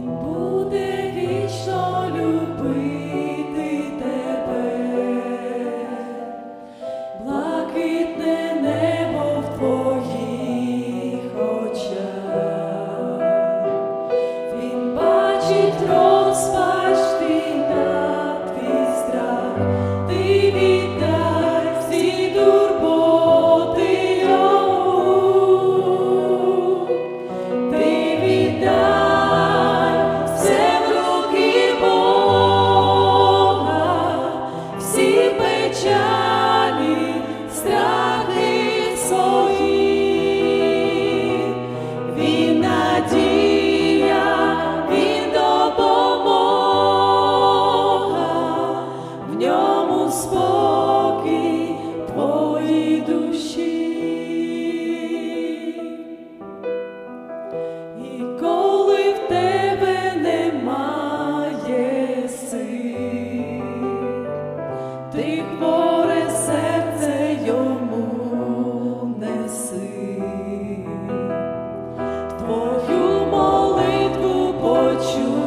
lindo. Sure.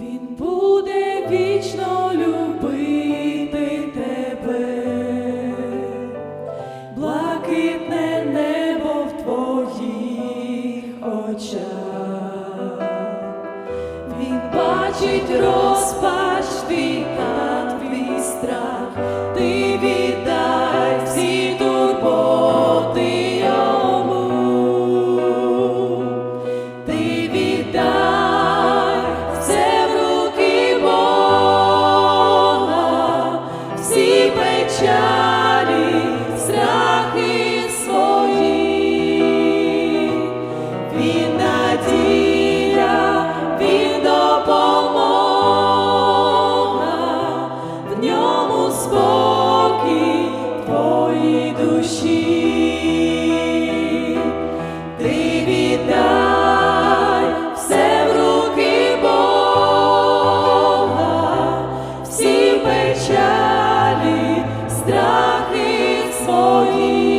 Він буде вічно любити тебе, блакитне небо в твоїх очах, він бачить розпад. душі, ти віддай все в руки Бога, всі печалі, страхи свої.